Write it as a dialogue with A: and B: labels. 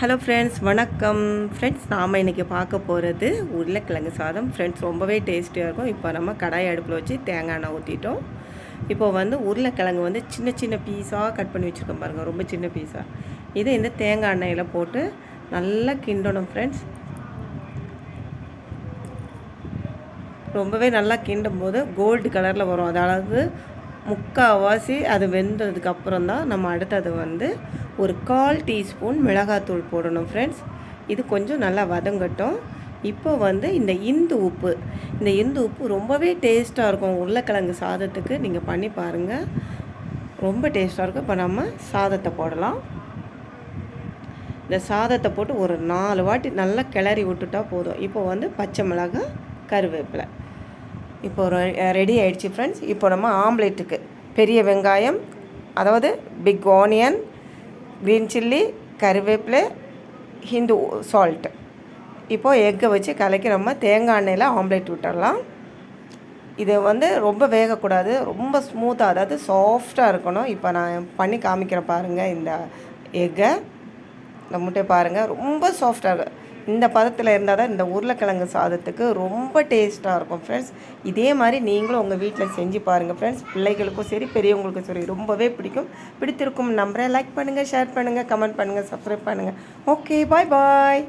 A: Hello friends வணக்கம். Friends நாம் இன்றைக்கி பார்க்க போகிறது உருளைக்கிழங்கு சாதம். ஃப்ரெண்ட்ஸ் ரொம்பவே டேஸ்டியாக இருக்கும். இப்போ நம்ம கடாய் அடுப்பில் வச்சு தேங்காய் எண்ணெய் ஊற்றிட்டோம் இப்போ வந்து உருளைக்கிழங்கு வந்து சின்ன சின்ன பீஸாக கட் பண்ணி வச்சுருக்கோம் பாருங்கள் ரொம்ப சின்ன பீஸாக இதை இந்த தேங்காய் எண்ணெயில் போட்டு நல்லா கிண்டணும் ஃப்ரெண்ட்ஸ் ரொம்பவே நல்லா கிண்டும் போது கோல்டு கலரில் வரும். அதாவது முக்கால்வாசி அது வெந்ததுக்கு அப்புறம் தான் நம்ம அடுத்தது வந்து ஒரு கால் டீஸ்பூன் மிளகாத்தூள் போடணும் ஃப்ரெண்ட்ஸ் இது கொஞ்சம் நல்லா வதங்கட்டும். இப்போ வந்து இந்த இந்து உப்பு. இந்த இந்து உப்பு ரொம்பவே டேஸ்ட்டாக இருக்கும். உருளைக்கிழங்கு சாதத்துக்கு நீங்கள் பண்ணி பாருங்கள் ரொம்ப டேஸ்ட்டாக இருக்கும். இப்போ நம்ம சாதத்தை போடலாம். இந்த சாதத்தை போட்டு ஒரு நாலு வாட்டி நல்லா கிளறி விட்டுட்டா போதும். இப்போ வந்து பச்சை மிளகாய் கருவேப்பிலை. இப்போ ரெடி ஆயிடுச்சு ஃப்ரெண்ட்ஸ் இப்போ நம்ம ஆம்லேட்டுக்கு பெரிய வெங்காயம் அதாவது பிக் ஆனியன் க்ரீன் சில்லி கருவேப்பிலை ஹிந்து சால்ட்டு இப்போது எக்கை வச்சு கலக்கி நம்ம தேங்காய் எண்ணெயில் ஆம்லேட் விட்டுடலாம் இது வந்து ரொம்ப வேகக்கூடாது ரொம்ப ஸ்மூத்தாக அதாவது சாஃப்டாக இருக்கணும். இப்போ நான் பண்ணி காமிக்கிறேன் பாருங்கள் இந்த எக்கை இந்த முட்டை பாருங்கள் ரொம்ப சாஃப்டாக இந்த பதத்தில் இருந்தால் தான் இந்த உருளைக்கிழங்கு சாதத்துக்கு ரொம்ப டேஸ்ட்டாக இருக்கும் ஃப்ரெண்ட்ஸ் இதே மாதிரி நீங்களும் உங்கள் வீட்டில் செஞ்சு பாருங்கள் ஃப்ரெண்ட்ஸ் பிள்ளைகளுக்கும் சரி பெரியவங்களுக்கும் சரி ரொம்பவே பிடிக்கும். பிடித்திருக்கும் நம்பரை லைக் பண்ணுங்கள் ஷேர் பண்ணுங்கள் கமெண்ட் பண்ணுங்கள் சப்ஸ்கிரைப் பண்ணுங்கள் ஓகே பாய் பாய்